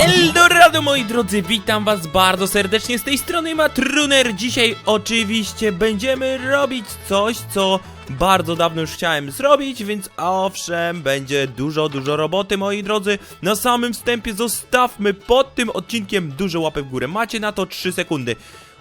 Eldorado moi drodzy, witam was bardzo serdecznie z tej strony Matruner. Dzisiaj oczywiście będziemy robić coś, co bardzo dawno już chciałem zrobić, więc owszem, będzie dużo, dużo roboty moi drodzy. Na samym wstępie zostawmy pod tym odcinkiem dużo łapek w górę. Macie na to 3 sekundy.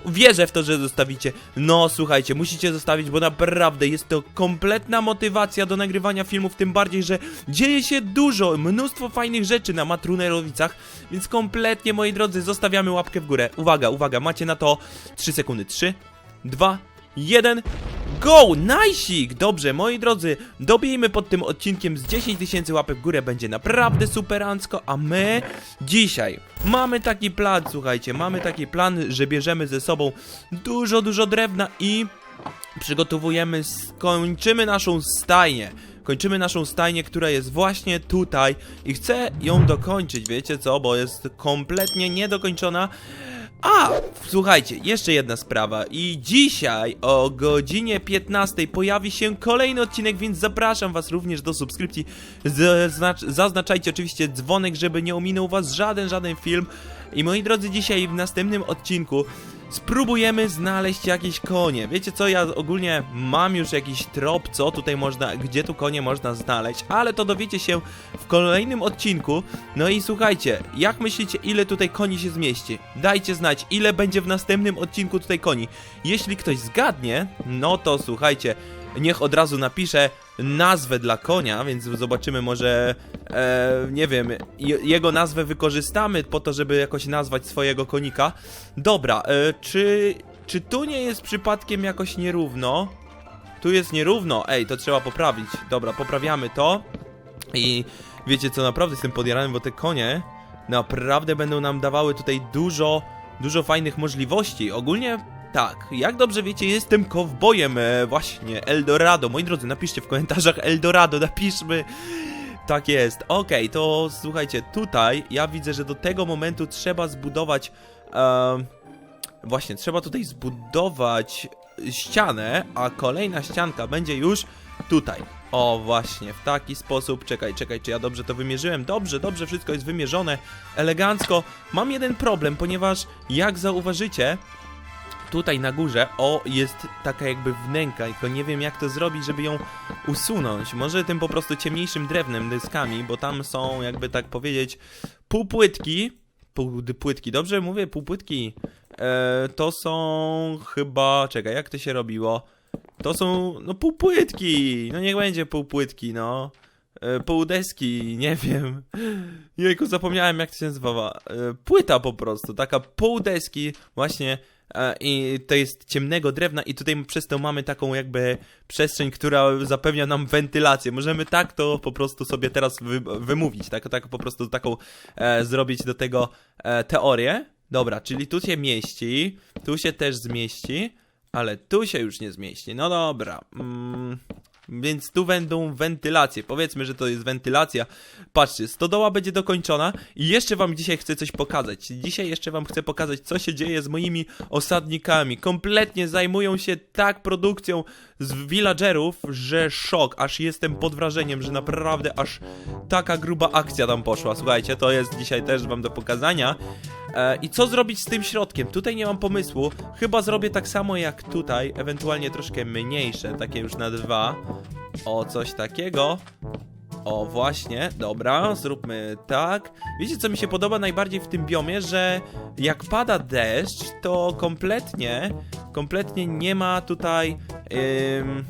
Wierzę w to, że zostawicie. No słuchajcie, musicie zostawić, bo naprawdę jest to kompletna motywacja do nagrywania filmów, tym bardziej, że dzieje się dużo, mnóstwo fajnych rzeczy na Matrunerowicach, więc kompletnie, moi drodzy, zostawiamy łapkę w górę. Uwaga, uwaga, macie na to 3 sekundy. 3, 2, 1. Go! Najsik! Dobrze, moi drodzy, dobijmy pod tym odcinkiem z 10 tysięcy łapek w górę, będzie naprawdę superancko, a my dzisiaj mamy taki plan, słuchajcie, mamy taki plan, że bierzemy ze sobą dużo, dużo drewna i przygotowujemy, skończymy naszą stajnię. Kończymy naszą stajnię, która jest właśnie tutaj i chcę ją dokończyć, wiecie co, bo jest kompletnie niedokończona. A, słuchajcie, jeszcze jedna sprawa. I dzisiaj o godzinie 15 pojawi się kolejny odcinek, więc zapraszam was również do subskrypcji. Zaznacz, zaznaczajcie oczywiście dzwonek, żeby nie ominął was żaden, żaden film. I moi drodzy, dzisiaj w następnym odcinku spróbujemy znaleźć jakieś konie. Wiecie co, ja ogólnie mam już jakiś trop, co tutaj można, gdzie tu konie można znaleźć, ale to dowiecie się w kolejnym odcinku. No i słuchajcie, jak myślicie, ile tutaj koni się zmieści? Dajcie znać, ile będzie w następnym odcinku tutaj koni. Jeśli ktoś zgadnie, no to słuchajcie, niech od razu napisze nazwę dla konia, więc zobaczymy może, e, nie wiem, je- jego nazwę wykorzystamy po to, żeby jakoś nazwać swojego konika. Dobra, e, czy, czy tu nie jest przypadkiem jakoś nierówno? Tu jest nierówno, ej, to trzeba poprawić. Dobra, poprawiamy to. I wiecie co, naprawdę jestem podjarany, bo te konie naprawdę będą nam dawały tutaj dużo, dużo fajnych możliwości. Ogólnie tak, jak dobrze wiecie, jestem kowbojem, e, właśnie, Eldorado. Moi drodzy, napiszcie w komentarzach Eldorado, napiszmy. Tak jest, okej, to słuchajcie, tutaj ja widzę, że do tego momentu trzeba zbudować. em, właśnie, trzeba tutaj zbudować ścianę, a kolejna ścianka będzie już tutaj. O, właśnie, w taki sposób. Czekaj, czekaj, czy ja dobrze to wymierzyłem? Dobrze, dobrze, wszystko jest wymierzone elegancko. Mam jeden problem, ponieważ jak zauważycie, tutaj na górze, o, jest taka jakby wnęka, tylko nie wiem jak to zrobić, żeby ją usunąć. Może tym po prostu ciemniejszym drewnem, dyskami, bo tam są, jakby tak powiedzieć, półpłytki. Półpłytki, dobrze mówię? Półpłytki. E, to są chyba, czekaj, jak to się robiło? To są, no półpłytki, no niech będzie półpłytki, no. E, półdeski, nie wiem. Jejku, zapomniałem jak to się nazywa. E, płyta po prostu, taka półdeski, właśnie. I to jest ciemnego drewna i tutaj przez to mamy taką jakby przestrzeń, która zapewnia nam wentylację. Możemy tak to po prostu sobie teraz wy, wymówić, tak, tak po prostu taką e, zrobić do tego e, teorię. Dobra, czyli tu się mieści, tu się też zmieści, ale tu się już nie zmieści. No dobra. Mm, więc tu będą wentylacje. Powiedzmy, że to jest wentylacja. Patrzcie, stodoła będzie dokończona i jeszcze wam dzisiaj chcę coś pokazać. Dzisiaj jeszcze wam chcę pokazać, co się dzieje z moimi osadnikami. Kompletnie zajmują się tak produkcją z villagerów, że szok. Aż jestem pod wrażeniem, że naprawdę aż taka gruba akcja tam poszła. Słuchajcie, to jest dzisiaj też wam do pokazania. E, I co zrobić z tym środkiem? Tutaj nie mam pomysłu. Chyba zrobię tak samo jak tutaj, ewentualnie troszkę mniejsze, takie już na dwa. O, coś takiego. O, właśnie, dobra, zróbmy tak. Wiecie, co mi się podoba najbardziej w tym biomie, że jak pada deszcz, to kompletnie, kompletnie nie ma tutaj, ym,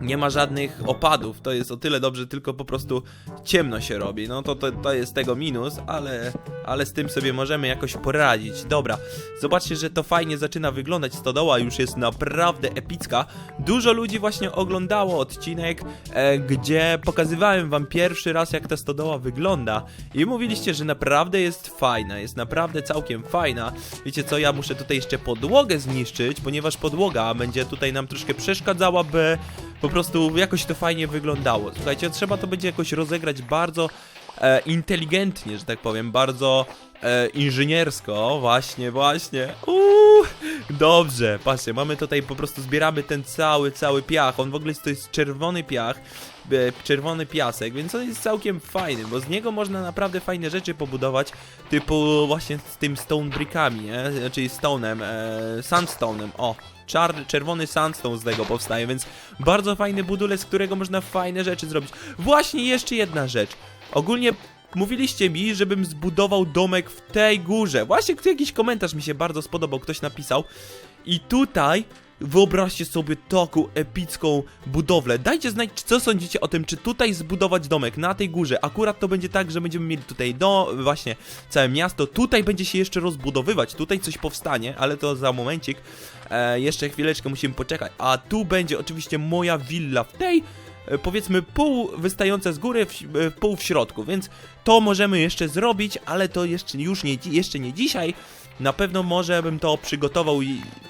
nie ma żadnych opadów. To jest o tyle dobrze, tylko po prostu ciemno się robi. No to, to, to jest tego minus, ale, ale z tym sobie możemy jakoś poradzić. Dobra, zobaczcie, że to fajnie zaczyna wyglądać. Stodoła już jest naprawdę epicka. Dużo ludzi właśnie oglądało odcinek, e, gdzie pokazywałem wam pierwszy raz, jak ta stodoła wygląda. I mówiliście, że naprawdę jest fajna, jest naprawdę całkiem fajna. Wiecie co, ja muszę tutaj jeszcze podłogę zniszczyć, ponieważ podłoga będzie tutaj nam troszkę przeszkadzała, by po prostu jakoś to fajnie wyglądało. Słuchajcie, trzeba to będzie jakoś rozegrać bardzo e, inteligentnie, że tak powiem, bardzo e, inżyniersko, właśnie, właśnie. Uuu, Dobrze, patrzcie, mamy tutaj po prostu zbieramy ten cały, cały piach. On w ogóle to jest czerwony piach, e, czerwony piasek, więc on jest całkiem fajny, bo z niego można naprawdę fajne rzeczy pobudować, typu właśnie z tym stone brickami, nie? Czyli stone'em, e, sandstone'em, o. Czarny, czerwony sandstone z tego powstaje, więc bardzo fajny budulec, z którego można fajne rzeczy zrobić. Właśnie jeszcze jedna rzecz. Ogólnie Mówiliście mi, żebym zbudował domek w tej górze. Właśnie tu jakiś komentarz mi się bardzo spodobał, ktoś napisał. I tutaj wyobraźcie sobie taką epicką budowlę. Dajcie znać, co sądzicie o tym, czy tutaj zbudować domek na tej górze. Akurat to będzie tak, że będziemy mieli tutaj do właśnie całe miasto. Tutaj będzie się jeszcze rozbudowywać. Tutaj coś powstanie, ale to za momencik. E, jeszcze chwileczkę musimy poczekać. A tu będzie oczywiście moja willa w tej e, powiedzmy pół wystające z góry, w, e, pół w środku, więc to możemy jeszcze zrobić, ale to jeszcze już nie, jeszcze nie dzisiaj. Na pewno może bym to przygotował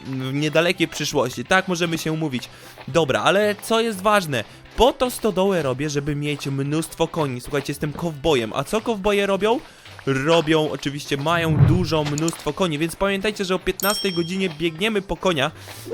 w niedalekiej przyszłości. Tak możemy się umówić. Dobra, ale co jest ważne? Po to stodołę robię, żeby mieć mnóstwo koni. Słuchajcie, jestem kowbojem. A co kowboje robią? Robią, oczywiście mają dużo, mnóstwo koni, więc pamiętajcie, że o 15 godzinie biegniemy po konia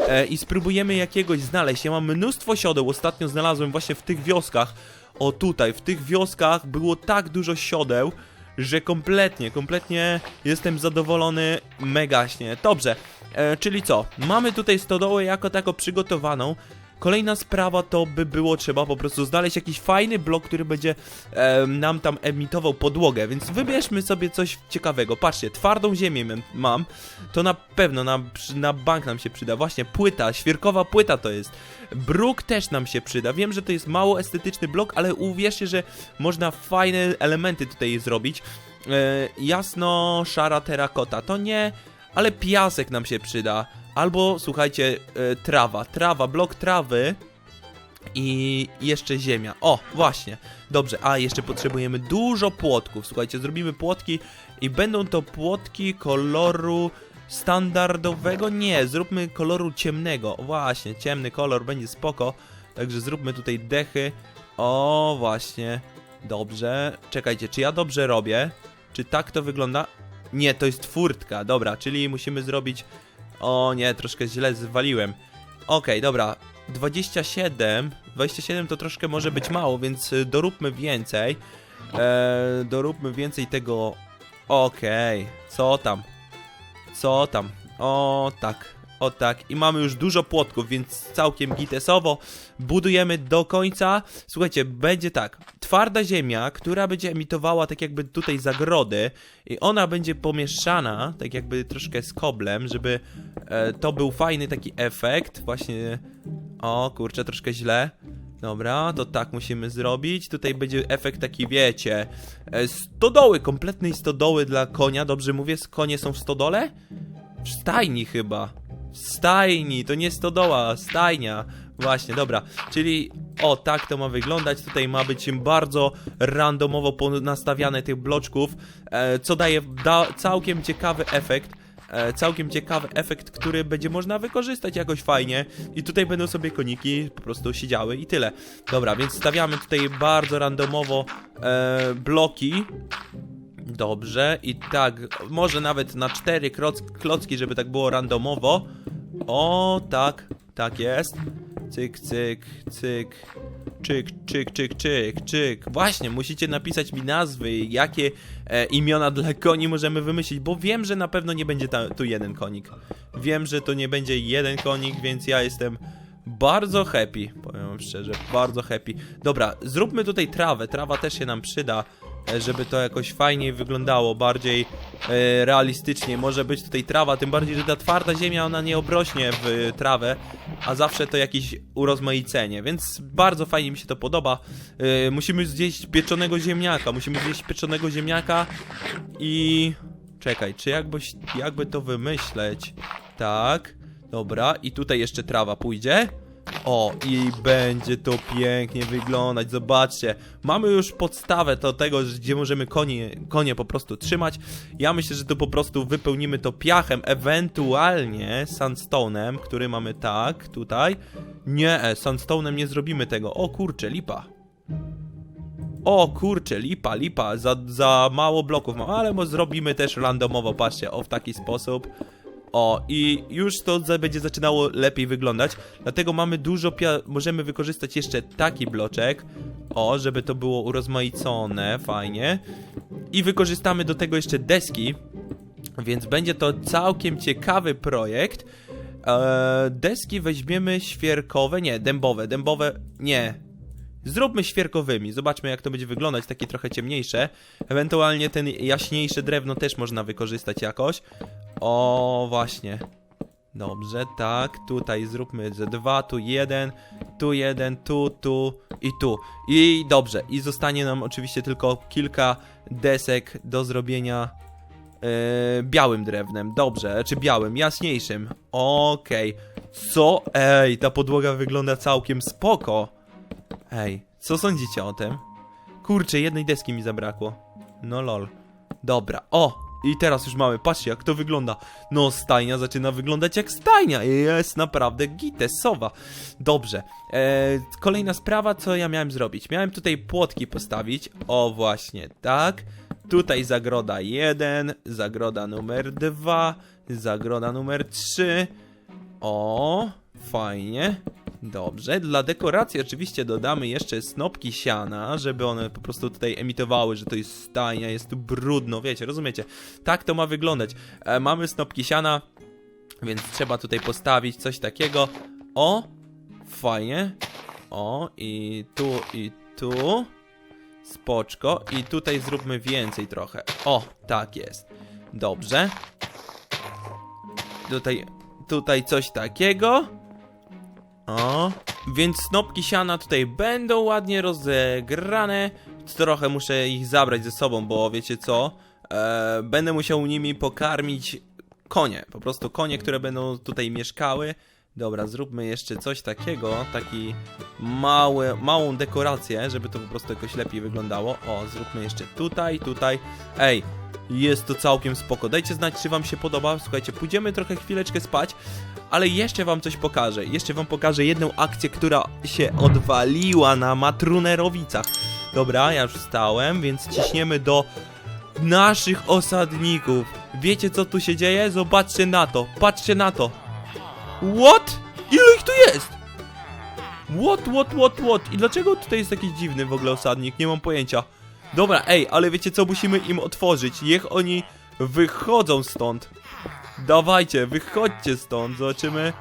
e, i spróbujemy jakiegoś znaleźć. Ja mam mnóstwo siodeł, ostatnio znalazłem właśnie w tych wioskach. O tutaj, w tych wioskach było tak dużo siodeł, że kompletnie, kompletnie jestem zadowolony megaśnie. Dobrze, e, czyli co? Mamy tutaj stodołę jako tako przygotowaną. Kolejna sprawa to by było trzeba po prostu znaleźć jakiś fajny blok, który będzie e, nam tam emitował podłogę, więc wybierzmy sobie coś ciekawego. Patrzcie, twardą ziemię mam, to na pewno na, na bank nam się przyda. Właśnie płyta, świerkowa płyta to jest. Bruk też nam się przyda. Wiem, że to jest mało estetyczny blok, ale uwierzcie, że można fajne elementy tutaj zrobić. E, jasno, szara terakota to nie, ale piasek nam się przyda. Albo słuchajcie, e, trawa, trawa, blok trawy i jeszcze ziemia. O, właśnie. Dobrze, a jeszcze potrzebujemy dużo płotków. Słuchajcie, zrobimy płotki i będą to płotki koloru standardowego. Nie, zróbmy koloru ciemnego. Właśnie, ciemny kolor będzie spoko. Także zróbmy tutaj dechy. O, właśnie. Dobrze. Czekajcie, czy ja dobrze robię? Czy tak to wygląda? Nie, to jest furtka. Dobra, czyli musimy zrobić. O nie, troszkę źle zwaliłem. Okej, dobra. 27. 27 to troszkę może być mało, więc y, doróbmy więcej. Eee, doróbmy więcej tego. Okej, co tam? Co tam? O tak, o tak. I mamy już dużo płotków, więc całkiem gitesowo budujemy do końca. Słuchajcie, będzie tak. Twarda ziemia, która będzie emitowała tak jakby tutaj zagrody i ona będzie pomieszana, tak jakby troszkę z koblem, żeby e, to był fajny taki efekt. Właśnie, o kurczę, troszkę źle. Dobra, to tak musimy zrobić. Tutaj będzie efekt taki, wiecie, e, stodoły, kompletnej stodoły dla konia. Dobrze mówię, konie są w stodole? W stajni chyba. Stajni, to nie stodoła, stajnia. Właśnie, dobra. Czyli o, tak to ma wyglądać. Tutaj ma być bardzo randomowo nastawiane tych bloczków, e, co daje da, całkiem ciekawy efekt. E, całkiem ciekawy efekt, który będzie można wykorzystać jakoś fajnie. I tutaj będą sobie koniki po prostu siedziały i tyle. Dobra, więc stawiamy tutaj bardzo randomowo e, bloki. Dobrze, i tak, może nawet na cztery kloc klocki, żeby tak było randomowo. O, tak, tak jest. Cyk, cyk, cyk. Czyk, czyk, czyk, czyk, czyk. Właśnie, musicie napisać mi nazwy, jakie e, imiona dla koni możemy wymyślić, bo wiem, że na pewno nie będzie tu jeden konik. Wiem, że to nie będzie jeden konik, więc ja jestem bardzo happy. Powiem szczerze, bardzo happy. Dobra, zróbmy tutaj trawę. Trawa też się nam przyda, żeby to jakoś fajniej wyglądało, bardziej e, realistycznie. Może być tutaj trawa, tym bardziej, że ta twarda ziemia, ona nie obrośnie w e, trawę, a zawsze to jakieś urozmaicenie, więc bardzo fajnie mi się to podoba. E, musimy zjeść pieczonego ziemniaka, musimy zjeść pieczonego ziemniaka i... Czekaj, czy jakbyś, jakby to wymyśleć? Tak, dobra, i tutaj jeszcze trawa pójdzie. O, i będzie to pięknie wyglądać, zobaczcie. Mamy już podstawę do tego, gdzie możemy konie, konie po prostu trzymać. Ja myślę, że to po prostu wypełnimy to piachem, ewentualnie sandstone'em, który mamy tak, tutaj. Nie, sandstone'em nie zrobimy tego. O kurczę, lipa. O kurczę, lipa, lipa, za, za mało bloków mam, ale mo- zrobimy też randomowo, patrzcie, o w taki sposób. O, i już to za- będzie zaczynało lepiej wyglądać. Dlatego mamy dużo. Możemy wykorzystać jeszcze taki bloczek. O, żeby to było urozmaicone, fajnie. I wykorzystamy do tego jeszcze deski. Więc będzie to całkiem ciekawy projekt. Eee, deski weźmiemy świerkowe, nie, dębowe, dębowe, nie. Zróbmy świerkowymi, zobaczmy jak to będzie wyglądać, takie trochę ciemniejsze. Ewentualnie ten jaśniejsze drewno też można wykorzystać jakoś. O, właśnie. Dobrze, tak, tutaj zróbmy ze dwa, tu jeden, tu jeden, tu, tu i tu. I dobrze, i zostanie nam oczywiście tylko kilka desek do zrobienia e, białym drewnem. Dobrze, czy białym, jaśniejszym. Okej. Co? Ej, ta podłoga wygląda całkiem spoko. Ej, co sądzicie o tym? Kurczę, jednej deski mi zabrakło. No lol. Dobra, o! I teraz już mamy, patrzcie jak to wygląda. No, stajnia zaczyna wyglądać jak stajnia. Jest naprawdę gitesowa. Dobrze. E, kolejna sprawa, co ja miałem zrobić. Miałem tutaj płotki postawić. O, właśnie, tak. Tutaj zagroda 1, zagroda numer 2, zagroda numer 3. O, fajnie. Dobrze, dla dekoracji oczywiście dodamy jeszcze snopki siana, żeby one po prostu tutaj emitowały, że to jest stajnia, jest tu brudno, wiecie, rozumiecie? Tak to ma wyglądać. E, mamy snopki siana, więc trzeba tutaj postawić coś takiego. O, fajnie. O, i tu, i tu. Spoczko. I tutaj zróbmy więcej trochę. O, tak jest. Dobrze. Tutaj, tutaj coś takiego. O, więc snopki siana tutaj będą ładnie rozegrane. Trochę muszę ich zabrać ze sobą, bo wiecie co? E, będę musiał nimi pokarmić konie. Po prostu konie, które będą tutaj mieszkały. Dobra, zróbmy jeszcze coś takiego, taki mały, małą dekorację, żeby to po prostu jakoś lepiej wyglądało. O, zróbmy jeszcze tutaj, tutaj. Ej, jest to całkiem spoko. Dajcie znać, czy wam się podoba. Słuchajcie, pójdziemy trochę chwileczkę spać, ale jeszcze wam coś pokażę. Jeszcze wam pokażę jedną akcję, która się odwaliła na Matrunerowicach. Dobra, ja już wstałem, więc ciśniemy do naszych osadników. Wiecie co tu się dzieje? Zobaczcie na to, patrzcie na to. What? Ile ich tu jest? What, what, what, what? I dlaczego tutaj jest jakiś dziwny w ogóle osadnik? Nie mam pojęcia. Dobra, ej, ale wiecie co? Musimy im otworzyć. Niech oni wychodzą stąd. Dawajcie, wychodźcie stąd. Zobaczymy,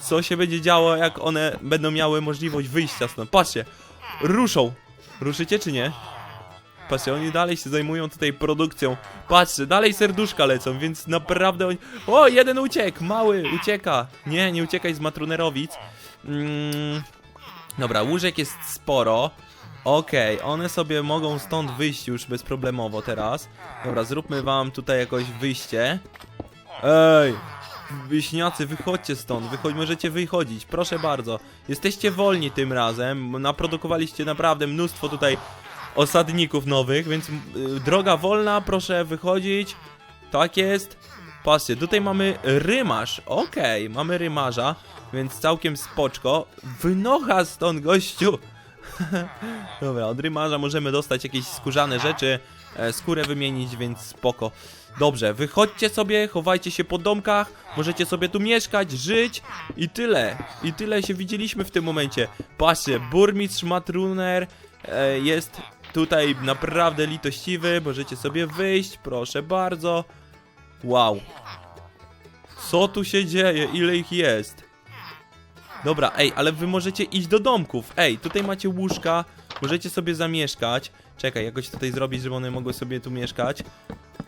co się będzie działo, jak one będą miały możliwość wyjścia stąd. Patrzcie, ruszą. Ruszycie czy nie? Patrzcie, oni dalej się zajmują tutaj produkcją. Patrzcie, dalej serduszka lecą, więc naprawdę oni... O, jeden uciekł, mały, ucieka. Nie, nie uciekaj z Matrunerowic. Mm, dobra, łóżek jest sporo. Okej, one sobie mogą stąd wyjść już bezproblemowo teraz. Dobra, zróbmy wam tutaj jakoś wyjście. Ej, Wiśniacy, wychodźcie stąd, wychodź, możecie wychodzić, proszę bardzo. Jesteście wolni tym razem, naprodukowaliście naprawdę mnóstwo tutaj osadników nowych, więc y, droga wolna, proszę wychodzić. Tak jest. Patrzcie, tutaj mamy rymarz, okej, mamy rymarza, więc całkiem spoczko. Wynocha stąd, gościu! Dobra, od rymarza możemy dostać jakieś skórzane rzeczy, e, skórę wymienić, więc spoko. Dobrze, wychodźcie sobie, chowajcie się po domkach, możecie sobie tu mieszkać, żyć i tyle. I tyle się widzieliśmy w tym momencie. Patrzcie, burmistrz Matruner e, jest tutaj naprawdę litościwy, możecie sobie wyjść, proszę bardzo. Wow. Co tu się dzieje? Ile ich jest? Dobra, ej, ale wy możecie iść do domków. Ej, tutaj macie łóżka, możecie sobie zamieszkać. Czekaj, jakoś tutaj zrobić, żeby one mogły sobie tu mieszkać.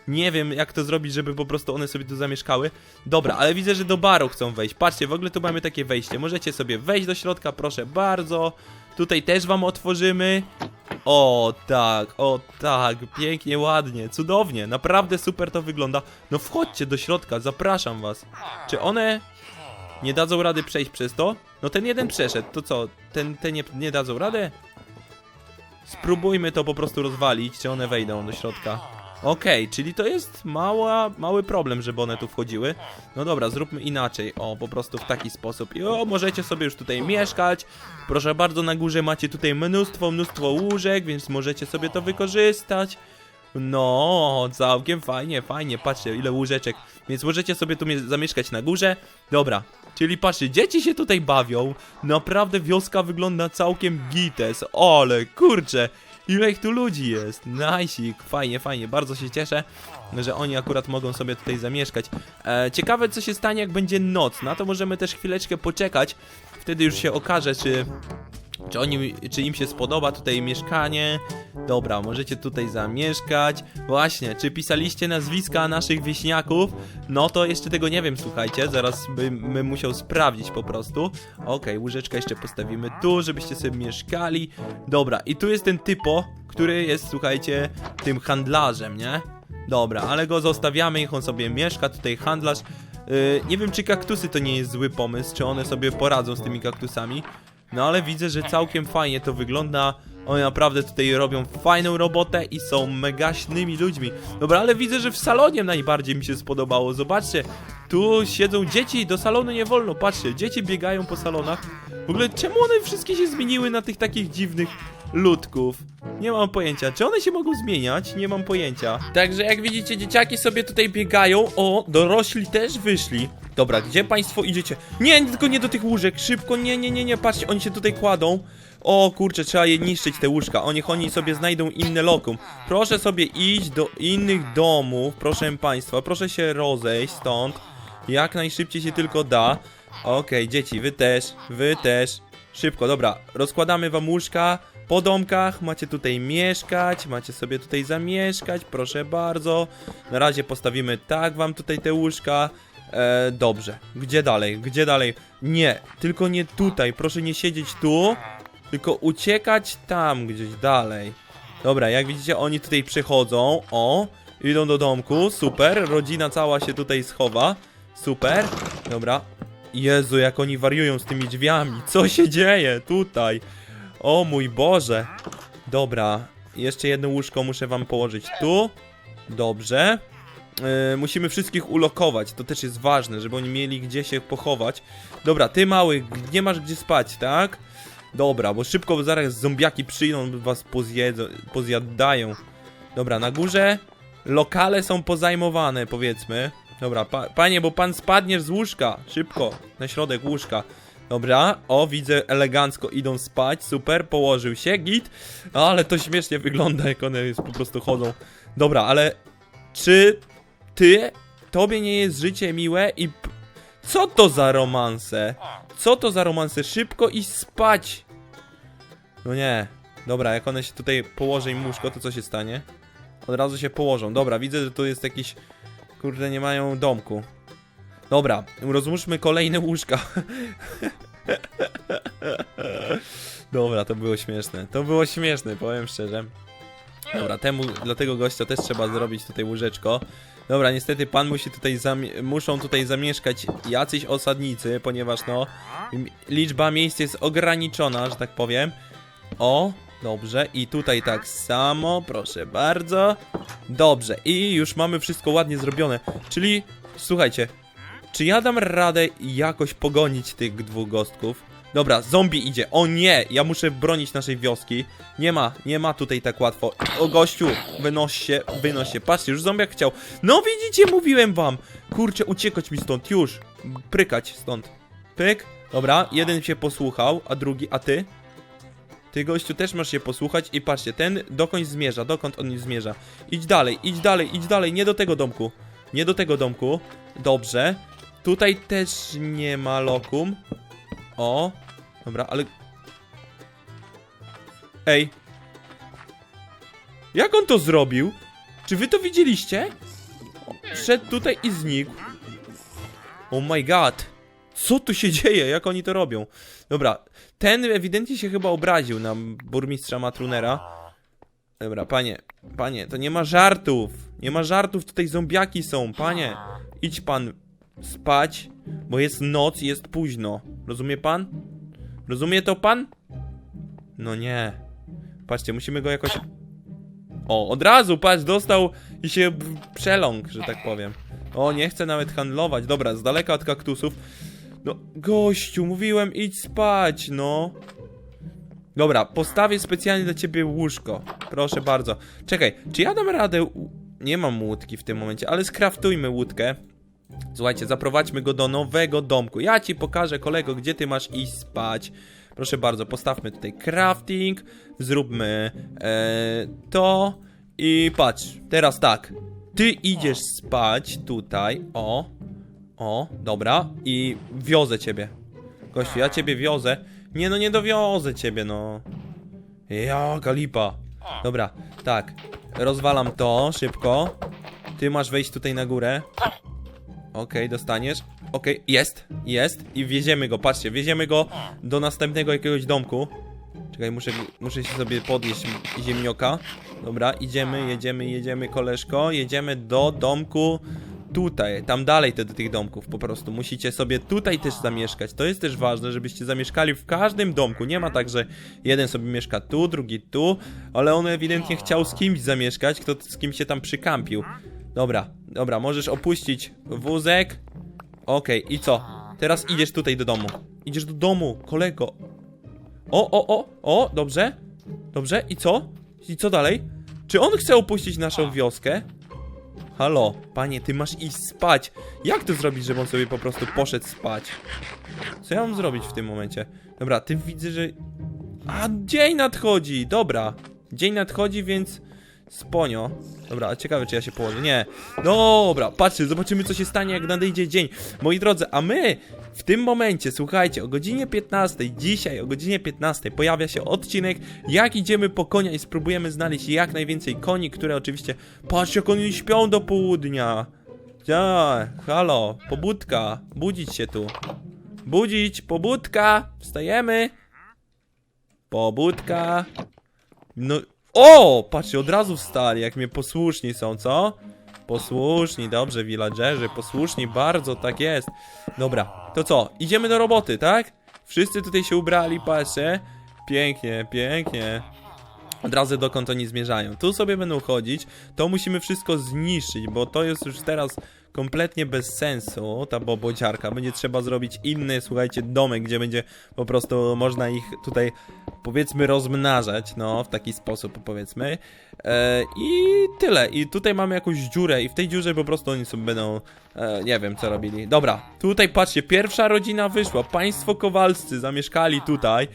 Nie wiem, jak to zrobić, żeby po prostu one sobie tu zamieszkały. Dobra, ale widzę, że do baru chcą wejść. Patrzcie, w ogóle tu mamy takie wejście. Możecie sobie wejść do środka, proszę bardzo. Tutaj też wam otworzymy. O tak, o tak, pięknie, ładnie, cudownie, naprawdę super to wygląda. No wchodźcie do środka, zapraszam was. Czy one nie dadzą rady przejść przez to? No ten jeden przeszedł, to co? Ten, te nie, nie dadzą rady? Spróbujmy to po prostu rozwalić, czy one wejdą do środka. Okej, czyli to jest mała, mały problem, żeby one tu wchodziły. No dobra, zróbmy inaczej. O, po prostu w taki sposób. I o, możecie sobie już tutaj mieszkać. Proszę bardzo, na górze macie tutaj mnóstwo, mnóstwo łóżek, więc możecie sobie to wykorzystać. No, całkiem fajnie, fajnie, patrzcie, ile łóżeczek. Więc możecie sobie tu mie- zamieszkać na górze. Dobra, czyli patrzcie, dzieci się tutaj bawią. Naprawdę wioska wygląda całkiem gites. Ale, kurczę, ile ich tu ludzi jest. Najsik, fajnie, fajnie, bardzo się cieszę, że oni akurat mogą sobie tutaj zamieszkać. E, ciekawe, co się stanie, jak będzie noc. Na to możemy też chwileczkę poczekać. Wtedy już się okaże, czy czy, oni, czy im się spodoba tutaj mieszkanie? Dobra, możecie tutaj zamieszkać. Właśnie, czy pisaliście nazwiska naszych wieśniaków? No to jeszcze tego nie wiem, słuchajcie. Zaraz bym, musiał sprawdzić po prostu. Okej, łóżeczka jeszcze postawimy tu, żebyście sobie mieszkali. Dobra, i tu jest ten typo, który jest, słuchajcie, tym handlarzem, nie? Dobra, ale go zostawiamy, niech on sobie mieszka, tutaj handlarz. Yy, nie wiem, czy kaktusy to nie jest zły pomysł, czy one sobie poradzą z tymi kaktusami. No ale widzę, że całkiem fajnie to wygląda. Oni naprawdę tutaj robią fajną robotę i są megaśnymi ludźmi. Dobra, ale widzę, że w salonie najbardziej mi się spodobało. Zobaczcie, tu siedzą dzieci, do salonu nie wolno. Patrzcie, dzieci biegają po salonach. W ogóle czemu one wszystkie się zmieniły na tych takich dziwnych ludków? Nie mam pojęcia. Czy one się mogą zmieniać? Nie mam pojęcia. Także jak widzicie, dzieciaki sobie tutaj biegają. O, dorośli też wyszli. Dobra, gdzie państwo idziecie? Nie, tylko nie do tych łóżek. Szybko, nie, nie, nie, nie. Patrzcie, oni się tutaj kładą. O kurczę, trzeba je niszczyć, te łóżka. O, niech oni sobie znajdą inne lokum. Proszę sobie iść do innych domów, proszę państwa. Proszę się rozejść stąd. Jak najszybciej się tylko da. Okej, dzieci, wy też, wy też. Szybko, dobra. Rozkładamy wam łóżka po domkach. Macie tutaj mieszkać, macie sobie tutaj zamieszkać, proszę bardzo. Na razie postawimy tak wam tutaj te łóżka. E, dobrze. Gdzie dalej? Gdzie dalej? Nie, tylko nie tutaj. Proszę nie siedzieć tu, tylko uciekać tam gdzieś dalej. Dobra, jak widzicie, oni tutaj przychodzą. O, idą do domku. Super. Rodzina cała się tutaj schowa. Super. Dobra. Jezu, jak oni wariują z tymi drzwiami. Co się dzieje tutaj? O mój Boże. Dobra. Jeszcze jedno łóżko muszę wam położyć tu. Dobrze. Yy, musimy wszystkich ulokować, to też jest ważne, żeby oni mieli gdzie się pochować. Dobra, ty mały, nie masz gdzie spać, tak? Dobra, bo szybko zaraz zombiaki przyjdą, was pozjedzą, pozjadają. Dobra, na górze lokale są pozajmowane, powiedzmy. Dobra, pa, panie, bo pan spadniesz z łóżka. Szybko, na środek łóżka. Dobra, o, widzę, elegancko idą spać, super, położył się, git. Ale to śmiesznie wygląda, jak one po prostu chodzą. Dobra, ale czy ty, tobie nie jest życie miłe i... Co to za romanse? Co to za romanse? Szybko i spać! No nie. Dobra, jak one się tutaj położą im łóżko, to co się stanie? Od razu się położą. Dobra, widzę, że tu jest jakiś... Kurde, nie mają domku. Dobra, rozłóżmy kolejne łóżka. Dobra, to było śmieszne. To było śmieszne, powiem szczerze. Dobra, temu, dla tego gościa też trzeba zrobić tutaj łóżeczko. Dobra, niestety pan musi tutaj muszą tutaj zamieszkać jacyś osadnicy, ponieważ no liczba miejsc jest ograniczona, że tak powiem. O, dobrze, i tutaj tak samo, proszę bardzo. Dobrze, i już mamy wszystko ładnie zrobione. Czyli, słuchajcie, czy ja dam radę jakoś pogonić tych dwóch gostków? Dobra, zombie idzie. O nie, ja muszę bronić naszej wioski. Nie ma, nie ma tutaj tak łatwo. O gościu, wynoś się, wynoś się. Patrzcie, już zombiak chciał. No widzicie, mówiłem wam. Kurczę, uciekać mi stąd, już. Prykać stąd. Pyk. Dobra, jeden się posłuchał, a drugi, a ty? Ty gościu też masz się posłuchać i patrzcie, ten dokąd zmierza, dokąd on zmierza. Idź dalej, idź dalej, idź dalej, nie do tego domku. Nie do tego domku. Dobrze. Tutaj też nie ma lokum. O, dobra, ale... Ej. Jak on to zrobił? Czy wy to widzieliście? Szedł tutaj i znikł. Oh my god. Co tu się dzieje? Jak oni to robią? Dobra, ten ewidentnie się chyba obraził na burmistrza Matrunera. Dobra, panie, panie, to nie ma żartów. Nie ma żartów, tutaj zombiaki są, panie. Idź pan spać, bo jest noc i jest późno. Rozumie pan? Rozumie to pan? No nie. Patrzcie, musimy go jakoś... O, od razu, patrz, dostał i się przeląkł, że tak powiem. O, nie chce nawet handlować. Dobra, z daleka od kaktusów. No, gościu, mówiłem idź spać, no. Dobra, postawię specjalnie dla ciebie łóżko. Proszę bardzo. Czekaj, czy ja dam radę... Nie mam łódki w tym momencie, ale skraftujmy łódkę. Słuchajcie, zaprowadźmy go do nowego domku. Ja ci pokażę, kolego, gdzie ty masz iść spać. Proszę bardzo, postawmy tutaj crafting, zróbmy e, to i patrz, teraz tak. Ty idziesz spać tutaj, o, o, dobra, i wiozę ciebie. Gościu, ja ciebie wiozę. Nie no, nie dowiozę ciebie, no. Ja, kalipa. Dobra, tak. Rozwalam to szybko. Ty masz wejść tutaj na górę. Okej, dostaniesz. Okej, jest, jest. I wieziemy go, patrzcie, wieziemy go do następnego jakiegoś domku. Czekaj, muszę, muszę się sobie podjeść ziemnioka. Dobra, idziemy, jedziemy, jedziemy, koleżko. Jedziemy do domku tutaj, tam dalej te, do tych domków po prostu. Musicie sobie tutaj też zamieszkać. To jest też ważne, żebyście zamieszkali w każdym domku. Nie ma tak, że jeden sobie mieszka tu, drugi tu, ale on ewidentnie chciał z kimś zamieszkać, kto z kimś się tam przykampił. Dobra, dobra, możesz opuścić wózek. Okej, i co? Teraz idziesz tutaj do domu. Idziesz do domu, kolego. O, o, o, o, dobrze. Dobrze, i co? I co dalej? Czy on chce opuścić naszą wioskę? Halo, panie, ty masz iść spać. Jak to zrobić, żeby on sobie po prostu poszedł spać? Co ja mam zrobić w tym momencie? Dobra, ty widzę, że... A, dzień nadchodzi, dobra. Dzień nadchodzi, więc... Sponio. Dobra, ciekawe czy ja się położę. Nie. Dobra, patrzcie, zobaczymy co się stanie jak nadejdzie dzień. Moi drodzy, a my w tym momencie, słuchajcie, o godzinie 15, dzisiaj o godzinie 15 pojawia się odcinek, jak idziemy po konia i spróbujemy znaleźć jak najwięcej koni, które oczywiście... Patrzcie, jak oni śpią do południa. Ja, halo, pobudka, budzić się tu. Budzić, pobudka, wstajemy. Pobudka. No, o, patrzcie, od razu wstali, jak mnie posłuszni są, co? Posłuszni, dobrze, villagerzy, posłuszni, bardzo, tak jest. Dobra, to co, idziemy do roboty, tak? Wszyscy tutaj się ubrali, patrzcie. Pięknie, pięknie. Od razu dokąd oni zmierzają. Tu sobie będą chodzić, to musimy wszystko zniszczyć, bo to jest już teraz kompletnie bez sensu, ta bobodziarka. Będzie trzeba zrobić inny, słuchajcie, domek, gdzie będzie po prostu można ich tutaj, powiedzmy, rozmnażać, no, w taki sposób, powiedzmy. E, I tyle. I tutaj mamy jakąś dziurę i w tej dziurze po prostu oni sobie będą, e, nie wiem, co robili. Dobra, tutaj patrzcie, pierwsza rodzina wyszła, państwo Kowalscy zamieszkali tutaj.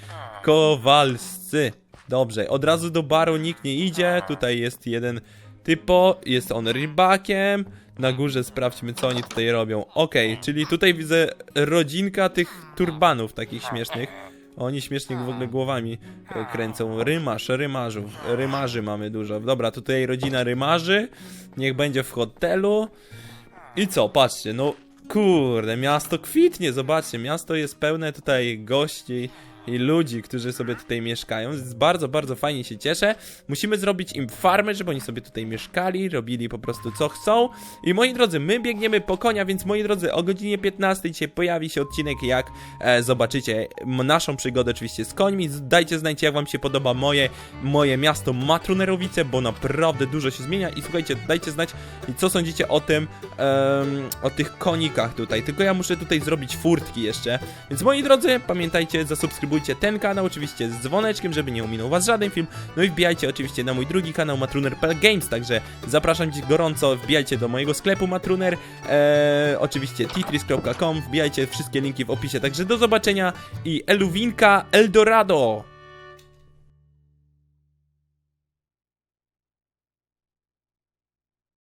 Kowalscy. Dobrze, od razu do baru nikt nie idzie. Tutaj jest jeden typo, jest on rybakiem. Na górze sprawdźmy, co oni tutaj robią. Okej, czyli tutaj widzę rodzinka tych turbanów takich śmiesznych. Oni śmiesznie w ogóle głowami e, kręcą. Rymarz, rymarzów. Rymarzy mamy dużo. Dobra, tutaj rodzina rymarzy. Niech będzie w hotelu. I co, patrzcie, no kurde, miasto kwitnie, zobaczcie, miasto jest pełne tutaj gości i ludzi, którzy sobie tutaj mieszkają, jest bardzo, bardzo fajnie się cieszę. Musimy zrobić im farmę, żeby oni sobie tutaj mieszkali, robili po prostu co chcą. I moi drodzy, my biegniemy po konia, więc moi drodzy, o godzinie 15 dzisiaj pojawi się odcinek, jak e, zobaczycie naszą przygodę oczywiście z końmi. Dajcie znać, jak wam się podoba moje, moje miasto Matrunerowice, bo naprawdę dużo się zmienia i słuchajcie, dajcie znać, co sądzicie o tym, em, o tych konikach tutaj. Tylko ja muszę tutaj zrobić furtki jeszcze. Więc moi drodzy, pamiętajcie, zasubskrybujcie ten kanał, oczywiście z dzwoneczkiem, żeby nie ominął was żaden film. No i wbijajcie oczywiście na mój drugi kanał Matruner.pl Games, także zapraszam cię gorąco, wbijajcie do mojego sklepu Matruner, e, oczywiście titris.com, wbijajcie wszystkie linki w opisie, także do zobaczenia i Eluwinka Eldorado!